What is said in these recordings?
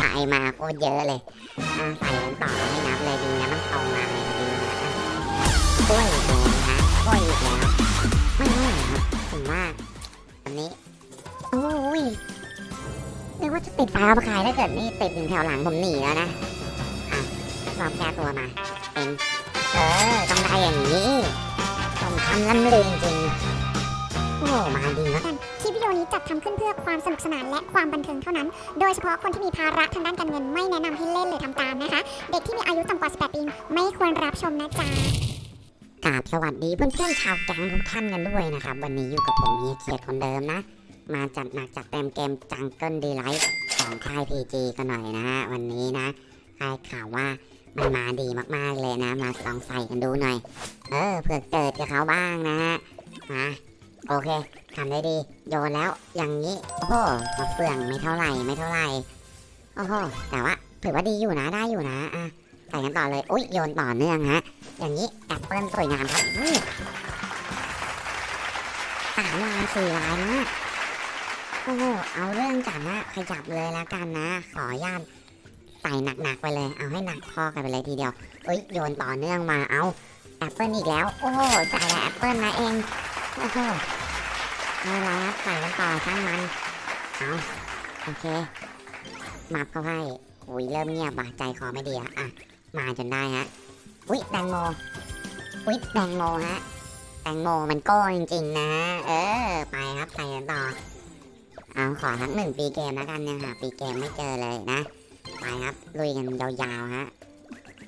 พายมาโคตรเยอะเลยอะใส่กันต่อไม่นับเลยดีนะมันตรงมาเลยดีนะอะกล้วยอีกแล้วนะกล้วยอีกแล้วไม่ไม่ครับผมว่าอันนี้โอ้ยนึกว่าจะติดไฟเอาไปขายถ้าเกิดนี่ติดถึงแถวหลังผมหนีแล้วนะอะลองแก้ตัวมาเป็นเออต้องได้อย่างนี้ผมทำล้ำเลยจริง ๆโอ้มาดีมากคลิปวิดีโอนี้จัดทำขึ้นเพื่อความสนุกสนานและความบันเทิงเท่านั้น โดยเฉพาะคนที่มีภาระทางด้านการเงินไม่แนะนำให้เล่นหรือทำตามนะคะ เด็กที่มีอายุต่ำกว่า 18 ปีไม่ควรรับชมนะจ๊ะกราบสวัสดีเพื่อนๆชาวแก๊งทุกท่านกันด้วยนะครับ วันนี้อยู่กับผมเฮียเคียดคนเดิมนะ มาจัดหนักจัดเต็มเกมจังเกิลดีไลท์ของค่าย PG กันหน่อยนะฮะวันนี้นะค่ายข่าวว่ามันมาดีมากๆเลยนะ มาลองใส่กันดูหน่อย เออเผื่อเกิดกับเขาบ้างนะฮะมา โอเคทำได้ดี โยนแล้ว อย่างนี้ โอ้โหมาเฟืองไม่เท่าไหร่ ไม่เท่าไหร่ โอ้โห แต่ว่าถือว่าดีอยู่นะ ได้อยู่นะ อะใส่กันต่อเลย อุ้ยโยนต่อเนื่องฮะ อย่างนี้แอปเปิลสวยงามครับสามลายสี่ลายนะโอ้โห เอาเรื่องจัดนะขยับเลยแล้วกันนะ ขออนุญาตใส่หนักๆไปเลย เอาให้หนักพอกันไปเลยทีเดียวเอ้ย โยนต่อเนื่องมา เอาแอปเปิลอีกแล้ว โอ้โหจ่ายแล้วแอปเปิลนะเอง โอ้โหไม่เป็นไรครับใส่กันต่อช่างมันเอาโอเคมาเข้าให้อุ้ยเริ่มเงียบว่ะใจคอไม่ดีอะอะ มาจนได้ฮะอุ๊ยแตงโมอุ๊ยแตงโมฮะแตงโมมันโก้จริงๆนะ เออ ไปครับใส่กันต่อ เอาขอทั้งหนึ่งปีเกมแล้วกันเนี่ยค่ะปีเกมไม่เจอเลยนะ ไปครับลุยกันยาวๆฮะ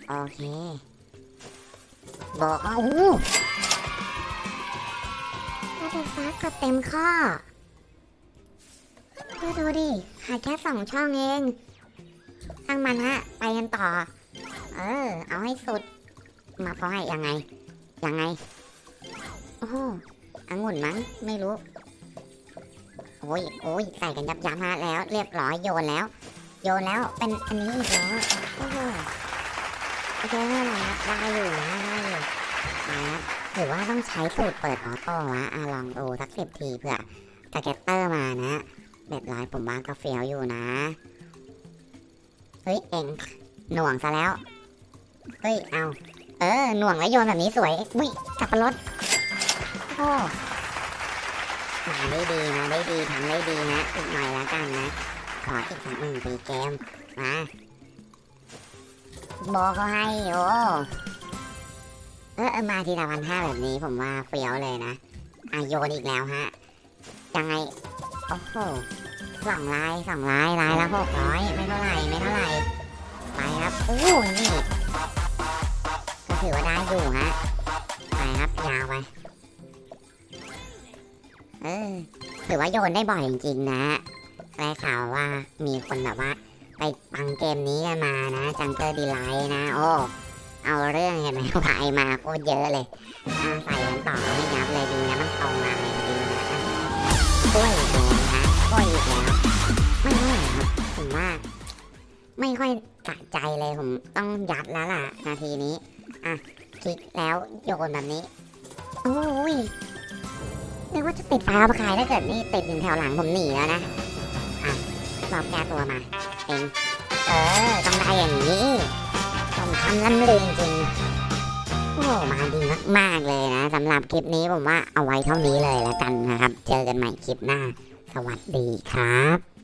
โอเค บอกว่าอู้ ก็เต็มข้อดูดูดิขาดแค่สองช่องเองช่างมันฮะ ไปกันต่อ เออ เอาให้สุด มาพราะให้ยังไง ยังไง โอ้โหองุ่นมั้ง ไม่รู้ โอ้ยโอ้ยใส่กันยับยับฮะแล้ว เรียบร้อยโยนแล้ว โยนแล้ว เป็นอันนี้อีกแล้ว โอ้โหโอเคไม่เป็นไรครับได้อยู่นะได้อยู่ มาครับหรือว่าต้องใช้สูตรเปิดออโต้วะอะลองดูสักสิบทีเผื่อสเก็ตเตอร์มานะเบ็ดร้อยผมว่าก็เฟียวอยู่นะ เฮ้ย เองหน่วงซะแล้ว เฮ้ย เอา เออ หน่วงแล้วโยนแบบนี้สวย อุ้ยสับปรดโอ้มาได้ดีนะได้ดีทำได้ดีนะ อีกหน่อยล้วกันนะ ขออีกสักหนึ่งปีเกม มา บอกเขาให้ โอ้ เออเออมาทีละพันห้าแบบนี้ผมว่าเฟี้ยวเลยนะอะโยนอีกแล้วฮะ ยังไง โอ้โหสองลายสองลายลายละหกร้อยไม่เท่าไหร่ไม่เท่าไหร่ ไปครับ โอ้นี่ ก็ถือว่าได้อยู่ฮะ ไปครับยาวไป เออ ถือว่าโยนได้บ่อยจริงๆนะได้ข่าวว่ามีคนแบบว่า ไปปังเกมนี้กันมานะ จังเกอร์ดีไลท์นะ โอ้ เอาเรื่องเห็นไหมพายมาโคตรเยอะเลยอะใส่กันต่อไม่นับเลยดีนะมันตรงมาเลยดีนะอะกล้วยอีกแล้วนะกล้วยอีกแล้วไม่ไม่ครับผมว่า ไม่ค่อยกะใจเลยผมต้องยัดแล้วล่ะ นาทีนี้อะคลิกแล้วโยนแบบนี้โอ้ยนึกว่าจะติดไฟเอาไปขายถ้าเกิดนี่ติดถึงแถวหลังผมหนีแล้วนะอะลองแก้ตัวมาเองเออต้องได้อย่างนี้ ผมทำล้ำเลยจริงโอ้มาดีมากๆเลยนะสำหรับคลิปนี้ผมว่าเอาไว้เท่านี้เลยแล้วกันนะครับ เจอกันใหม่คลิปหน้า สวัสดีครับ